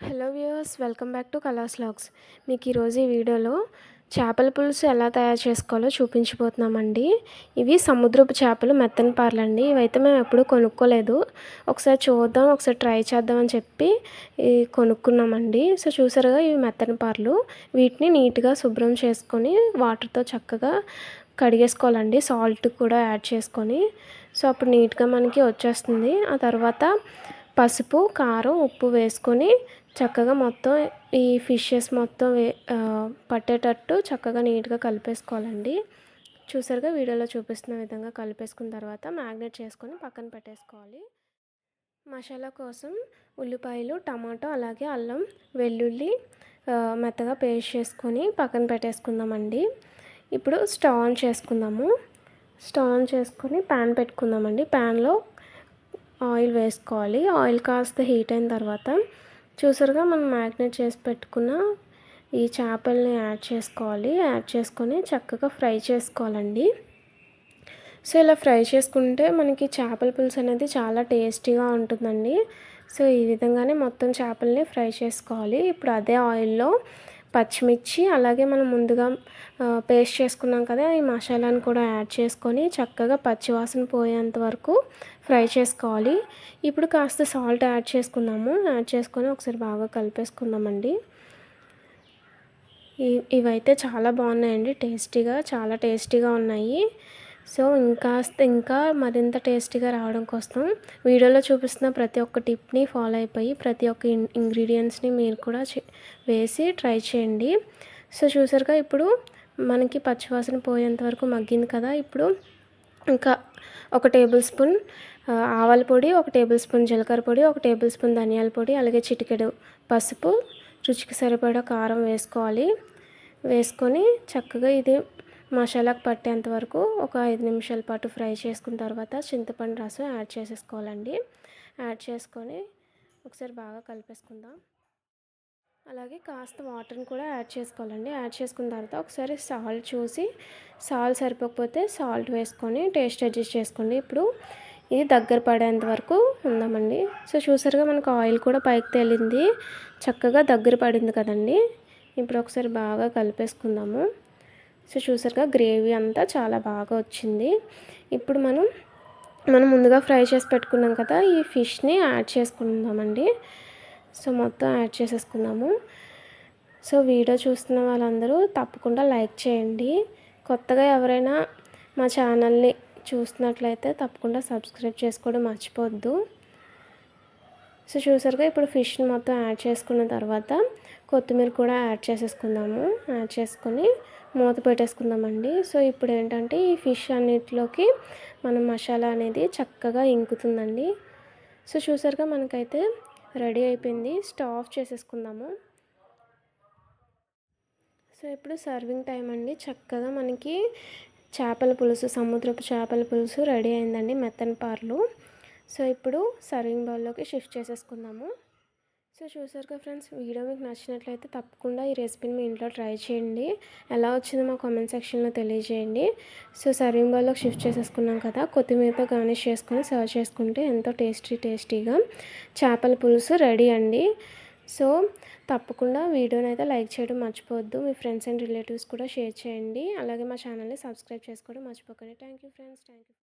Hello viewers welcome back to కలాస్ లాగ్స్. మీకు ఈరోజు ఈ వీడియోలో చేపల పులుసు ఎలా తయారు చేసుకోవాలో చూపించబోతున్నామండి. ఇవి సముద్రపు చేపలు మెత్తని పార్లండి. ఇవైతే మేము ఎప్పుడూ కొనుక్కోలేదు. ఒకసారి చూద్దాం ఒకసారి ట్రై చేద్దామని చెప్పి కొనుక్కున్నామండి. సో చూసారుగా ఇవి మెత్తని పార్లు. వీటిని నీట్గా శుభ్రం చేసుకొని వాటర్తో చక్కగా కడిగేసుకోవాలండి. సాల్ట్ కూడా యాడ్ చేసుకొని. సో అప్పుడు నీట్గా మనకి వచ్చేస్తుంది. ఆ తర్వాత పసుపు కారం ఉప్పు వేసుకొని చక్కగా మొత్తం ఈ ఫిషెస్ మొత్తం పట్టేటట్టు చక్కగా నీట్గా కలిపేసుకోవాలండి. చూసారుగా వీడియోలో చూపిస్తున్న విధంగా కలిపేసుకున్న తర్వాత మ్యాగ్నేట్ చేసుకొని పక్కన పెట్టేసుకోవాలి. మసాలా కోసం ఉల్లిపాయలు టమాటో అలాగే అల్లం వెల్లుల్లి మెత్తగా పేస్ట్ చేసుకొని పక్కన పెట్టేసుకుందామండి. ఇప్పుడు స్టవ్ ఆన్ చేసుకుందాము. స్టవ్ ఆన్ చేసుకొని ప్యాన్ పెట్టుకుందామండి. ప్యాన్లో ఆయిల్ వేసుకోవాలి. ఆయిల్ కాస్త హీట్ అయిన తర్వాత చూసారుగా మనం మ్యాగ్నేట్ చేసి పెట్టుకున్న ఈ చేపల్ని యాడ్ చేసుకోవాలి. యాడ్ చేసుకొని చక్కగా ఫ్రై చేసుకోవాలండి. సో ఇలా ఫ్రై చేసుకుంటే మనకి చేపల పులుసు అనేది చాలా టేస్టీగా ఉంటుందండి. సో ఈ విధంగానే మొత్తం చేపల్ని ఫ్రై చేసుకోవాలి. ఇప్పుడు అదే ఆయిల్లో పచ్చిమిర్చి అలాగే మనం ముందుగా పేస్ట్ చేసుకున్నాం కదా ఈ మసాలాను కూడా యాడ్ చేసుకొని చక్కగా పచ్చివాసన పోయేంత వరకు ఫ్రై చేసుకోవాలి. ఇప్పుడు కాస్త సాల్ట్ యాడ్ చేసుకున్నాము యాడ్ చేసుకొని ఒకసారి బాగా కలిపేసుకున్నామండి ఇవైతే చాలా బాగున్నాయండి. టేస్టీగా చాలా టేస్టీగా ఉన్నాయి. సో ఇంకాస్త ఇంకా మరింత టేస్టీగా రావడం కోసం వీడియోలో చూపిస్తున్న ప్రతి ఒక్క టిప్ని ఫాలో అయిపోయి ప్రతి ఒక్క ఇంగ్రీడియంట్స్ని మీరు కూడా వేసి ట్రై చేయండి. సో చూసారుగా ఇప్పుడు మనకి పచ్చివాసన పోయేంత వరకు మగ్గింది కదా. ఇప్పుడు ఇంకా ఒక టేబుల్ స్పూన్ ఆవాల పొడి ఒక టేబుల్ స్పూన్ జీలకర్ర పొడి ఒక టేబుల్ స్పూన్ ధనియాల పొడి అలాగే చిటికెడు పసుపు రుచికి సరిపడా కారం వేసుకోవాలి. వేసుకొని చక్కగా ఇది మసాలాకు పట్టేంత వరకు ఒక ఐదు నిమిషాల పాటు ఫ్రై చేసుకున్న తర్వాత చింతపండు రసం యాడ్ చేసేసుకోవాలండి. యాడ్ చేసుకొని ఒకసారి బాగా కలిపేసుకుందాం. అలాగే కాస్త వాటర్ని కూడా యాడ్ చేసుకోవాలండి. యాడ్ చేసుకున్న తర్వాత ఒకసారి సాల్ట్ చూసి సాల్ట్ సరిపోకపోతే సాల్ట్ వేసుకొని టేస్ట్ అడ్జస్ట్ చేసుకోండి. ఇప్పుడు ఇది దగ్గర పడేంత వరకు ఉందామండి. సో చూసారుగా మనకు ఆయిల్ కూడా పైకి తేలింది. చక్కగా దగ్గర పడింది కదండి. ఇప్పుడు ఒకసారి బాగా కలిపేసుకుందాము. సో చూసారుగా గ్రేవీ అంతా చాలా బాగా వచ్చింది. ఇప్పుడు మనం మనం ముందుగా ఫ్రై చేసి పెట్టుకున్నాం కదా ఈ ఫిష్ని యాడ్ చేసుకుందామండి. సో మొత్తం యాడ్ చేసేసుకుందాము. సో వీడియో చూస్తున్న వాళ్ళందరూ తప్పకుండా లైక్ చేయండి. కొత్తగా ఎవరైనా మా ఛానల్ని చూస్తున్నట్లయితే తప్పకుండా సబ్స్క్రైబ్ చేసుకోవడం మర్చిపోవద్దు. సో చూసారుగా ఇప్పుడు ఫిష్ని మొత్తం యాడ్ చేసుకున్న తర్వాత కొత్తిమీర కూడా యాడ్ చేసేసుకుందాము. యాడ్ చేసుకొని మూత పెట్టేసుకుందామండి. సో ఇప్పుడు ఏంటంటే ఈ ఫిష్ అన్నిటిలోకి మనం మసాలా అనేది చక్కగా ఇంకుతుందండి. సో చూసారుగా మనకైతే రెడీ అయిపోయింది. స్టవ్ ఆఫ్ చేసేసుకుందాము. సో ఇప్పుడు సర్వింగ్ టైం అండి. చక్కగా మనకి చేపల పులుసు సముద్రపు చేపల పులుసు రెడీ అయిందండి. మెత్తని పార్లు. సో ఇప్పుడు సర్వింగ్ బౌల్లోకి షిఫ్ట్ చేసేసుకుందాము. సో చూసారుగా ఫ్రెండ్స్ వీడియో మీకు నచ్చినట్లయితే తప్పకుండా ఈ రెసిపీని మీ ఇంట్లో ట్రై చేయండి. ఎలా వచ్చిందో మా కామెంట్ సెక్షన్లో తెలియజేయండి. సో సర్వింగ్ బౌల్లోకి షిఫ్ట్ చేసేసుకున్నాం కదా కొత్తిమీరతో గార్నిష్ చేసుకొని సర్వ్ చేసుకుంటే ఎంతో టేస్టీ టేస్టీగా చేపల పులుసు రెడీ అండి. సో తప్పకుండా వీడియోని అయితే లైక్ చేయడం మర్చిపోవద్దు మీ ఫ్రెండ్స్ అండ్ రిలేటివ్స్ కూడా షేర్ చేయండి. అలాగే మా ఛానల్ని సబ్స్క్రైబ్ చేసుకోవడం మర్చిపోకండి. Thank you friends thank you